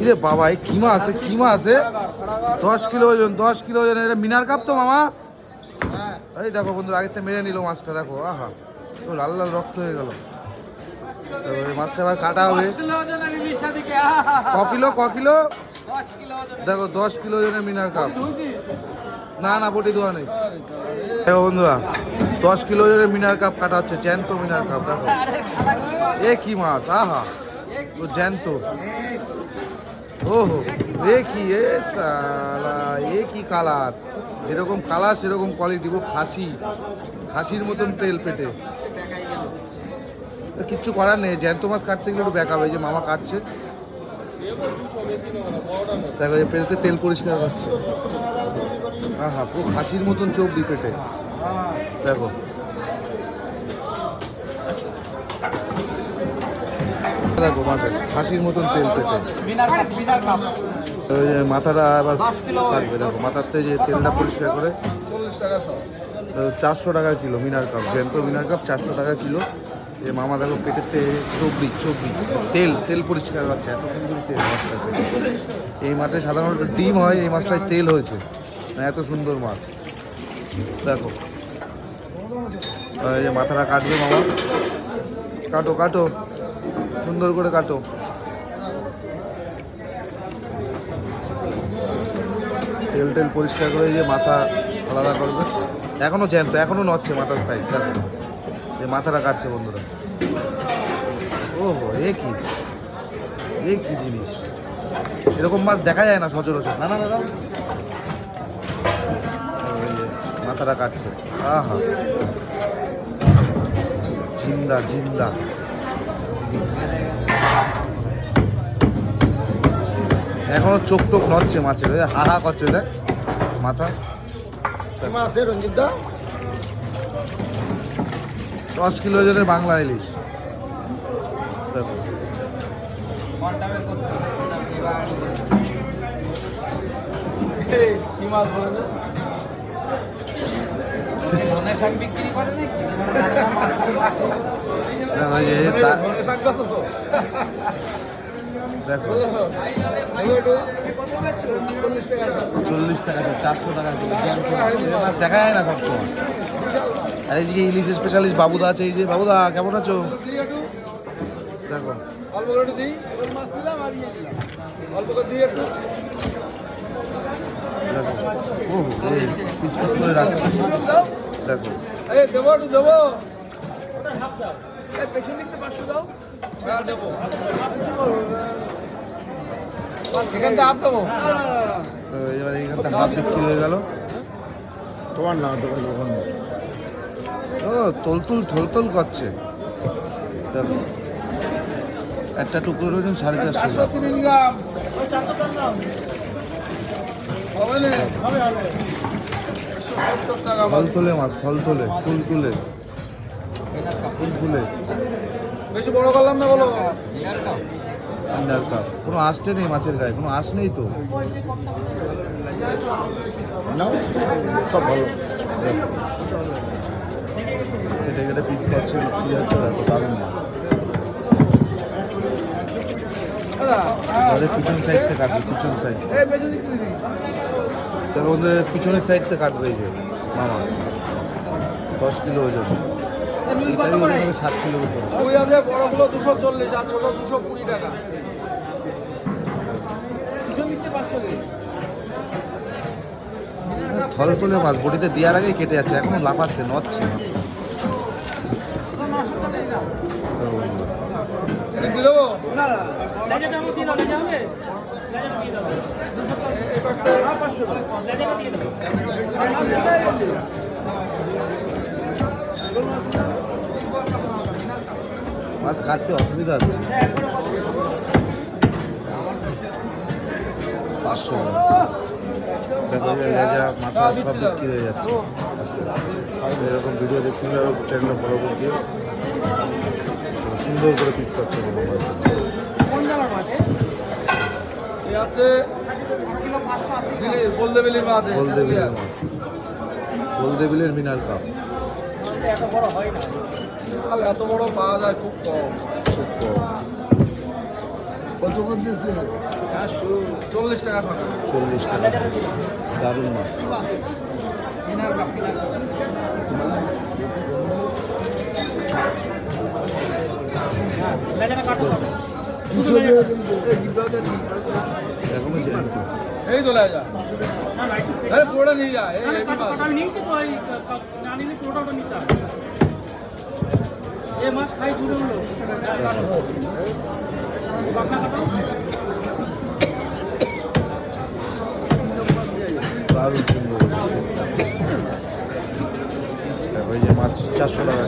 ইরে বাবা এই কিমা আছে কিমা আছে? দশ কিলো ওজন দশ কিলো ওজন এটা মিনার কাপ তো মামা? এই দেখো বন্ধুরা আগের মেরে নিল মাছটা দেখো আহা। ও লাল লাল রক্ত হয়ে গেল। মাছটা আবার কাটা হবে। ক কিলো ক কিলো? দেখো দশ কিলো ওজনের মিনার কাপ। না না বটি ধোয়া নেই। দেখো বন্ধুরা দশ কিলো ওজনের মিনার কাপ কাটা হচ্ছে জ্যান্ত মিনার কাপ দেখো। এ কি মাছ আহা। জ্যান্ত। ওহো, এ কি, এ সালা, এ কি কালার? যেরকম কালার, সেরকম কোয়ালিটি খুব খাসি। খাসির মতন তেল পেটে। কিচ্ছু করার নেই, জ্যান্ত মাছ কাটতে গেলে একটু ব্যাক হবে যে মামা কাটছে। দেখো পেটে তেল পরিষ্কার করছে আহা, পুরো খাসির মতন চোখ দি পেটে। দেখো। দেখো মাথায় খাসির মতন তেল যে মাথাটা আবার কাটবে, দেখো, মাথাতে যে তেলটা পরিষ্কার করে চারশো টাকা কিলো মিনার কাপ, জ্যান্ত মিনার কাপ, চারশো টাকা কিলো। এ মামা দেখো, পেটেতে চব্বিশ চব্বিশ, তেল তেল পরিষ্কার করছে এত সুন্দর তেল মাছটাতে এই মাঠে সাধারণত ডিম হয়, এই মাছটায় তেল হয়েছে না এত সুন্দর মাছ। দেখো, এই যে মাথাটা কাটবে মামা। কাটো কাটো। সুন্দর করে কাটো। তেল টেল পরিষ্কার করে যে মাথা আলাদা করবে। এখনও জ্যান্ত, এখনও নচ্ছে মাথার সাইড দেখো। যে মাথাটা কাটছে বন্ধুরা। ওহো, এ কি? এ কি জিনিস? এরকম মাছ দেখা যায় না সচরাচর। না না দাদা মাথাটা কাটছে। আহা। জিন্দা জিন্দা। এখনও চোখ টোক নচ্ছে মাছের হা হা করছে দেখ মাথা। আছে রঞ্জিত দা? দশ কিলো ওজনের বাংলা ইলিশ। দেখো। কি মাছ বলে চারশো টাকা দেখা। যায় না সবসময় আর এইদিকে ইলিশ স্পেশালিস্ট বাবুদা আছে এই যে বাবুদা কেমন আছো দেখো দিই মাছ দিলাম আর ইয়ে দিলাম। অল্প একটু দেখো হ্যাঁ এখান থেকে আপ দেবো হাফ বিক্রি হয়ে তোমার না দোকান ও থলতল করছে দেখো একটা টুকরো সাড়ে চারশো চারশো তিরিশ গ্রাম হবে না একশো সত্তর টাকা ফল তোলে মাছ ফল তোলে ফুল তুলে। ফুল তুলে। বেশি বড় করলাম না বলো? কাপ। কোনো আসতে নেই মাছের গায়ে? কোনো আস নেই তো? সব ভালো। কেটে কেটে পিস বিক্রি দারুণ মাছ। আমাদের পিছন সাইড থেকে কাটবে পিছন সাইড আমাদের পিছনের সাইড থেকে কাটবে এই যে মামা। দশ কিলো এটারই ওজন সাত কিলোর উপরে ওই বড়গুলো দুশো চল্লিশ আর ছোট দুশো কুড়ি টাকা। পিছন দিকতে পাঁচশো দিই থল তুলে মাছ বটিতে দেওয়ার আগেই কেটে যাচ্ছে এখন লাফাচ্ছে নচ্ছে বন্ধুরা। এটা দিয়ে দেবো না না মাছ কাটতে অসুবিধা আছে পাঁচশো লেজা, মাথা সব বিক্রি হয়ে যাচ্ছে। এরকম ভিডিও দেখতে হবে চ্যানেলটা ফলো করে দিও সুন্দর করে পিস করছে। বলো মাছ? এই আছে বিলি বলদে বিলির মাছ আছে হলদেবিলের মাছ। হলদেবিলের মিনার কাপ। এত বড় পাওয়া যায় খুব কম। খুব কম কত করতেছে চল্লিশ টাকা চল্লিশ টাকা দারুণ মাছ মিনার কাপ মিনার কাপ দুশো দিয়ে এরকমই ছিল কিন্তু। এই তো লাগা আরে পুরোটা নিয়ে যা এই এই নিয়েছি তো ওই না নিলে পুরোটা নিতে হবে। এ মাছ খাই জুড়ে উঠল পাখনা কাটো দারুণ সুন্দর দেখো এই যে মাছ চারশো টাকা